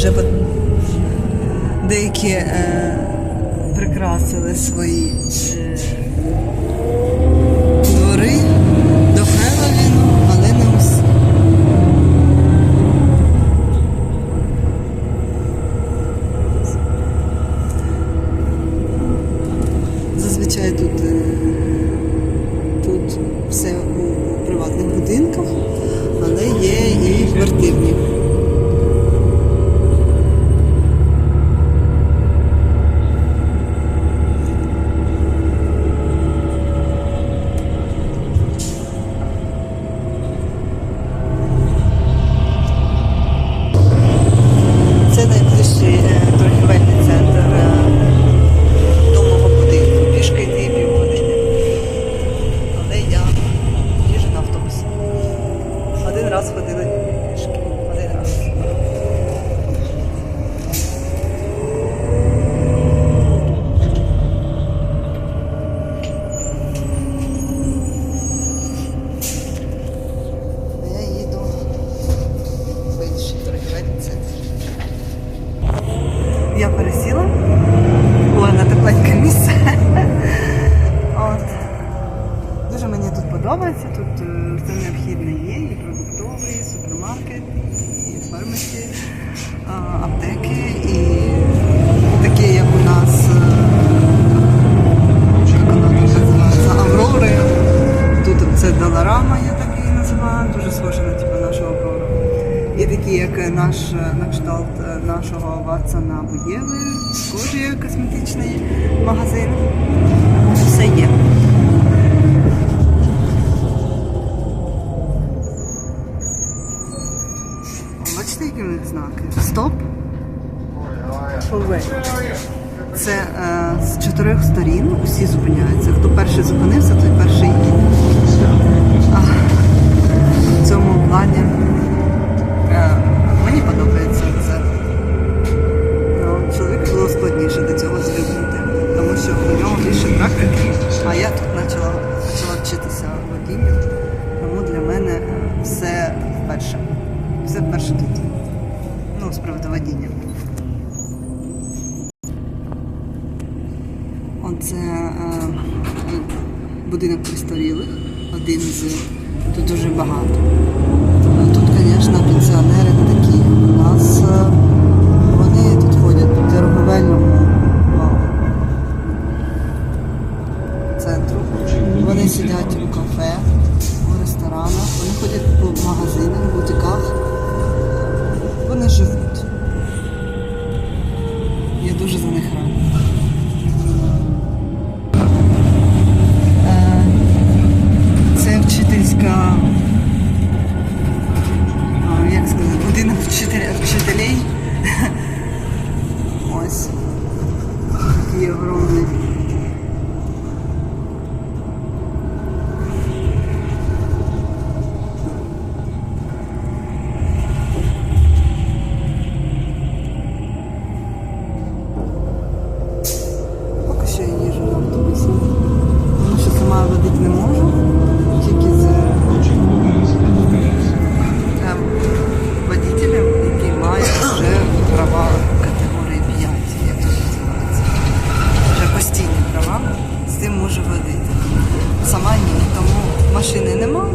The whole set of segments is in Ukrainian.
вже деякі е, прикрасили свої. Е, подобається. Тут е, все необхідне є. І продуктовий, і супермаркет, і фармасі, а, аптеки, і такі, як у нас е, Аврори. Тут це Доларама, я так її називаю, дуже схоже на типу, нашу Аврору. І такі, як наш на кшталт е, нашого Ватсона або Єви, схожий косметичний магазин. Все є. Бачите, які в знаки? Стоп. Away. Це е, з чотирьох сторін усі зупиняються. Хто перший зупинився, той перший їде. В цьому плані е, мені подобається це. Ну, чоловік було складніше до цього звикнути, тому що у нього більше практики, а я тут почала, почала вчитися водінню. Оце е, будинок пристарілих, один з тут дуже багато. Тут, звісно, пенсіонери не такі. У нас е, вони тут ходять по торговельному центру. Вони сидять у кафе, у ресторанах, вони ходять по магазинах, Такий огромний. машини нема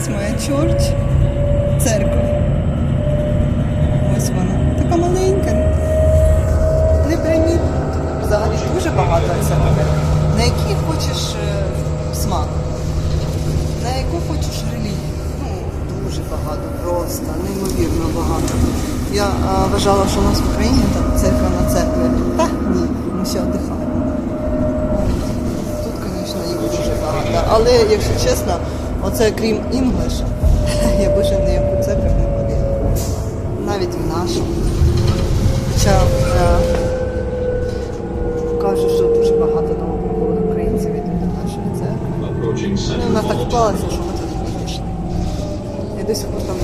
Ось моя чорч. Церква. Ось вона. Така маленька. Не прямі. Взагалі дуже багато церкви. На який хочеш е, смак, на яку хочеш релігію. Ну, дуже багато, просто, неймовірно багато. Я а, вважала, що у нас в Україні там церква на церкві. Та ні, ми ще віддихаємо. Тут, звісно, їх дуже багато. Але, якщо чесно, оце крім English, я більше ні в яку церкву не ходила. Навіть в нашу. Хоча е, кажуть, що дуже багато новоприбулих українців йдуть до нашої церкви. Ну, у нас так вклалося, що ми тут вийшли. Я до сих пор там.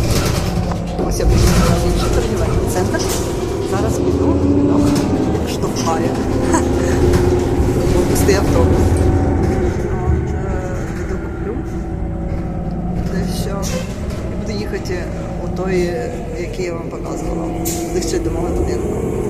Ось я приїхала в інший торгівельний центр. Зараз піду, ну, штовхаю. Пустий автобус. От, е, піду куплю дещо. І буду їхати у той, який я вам показувала, ближче до мого будинку.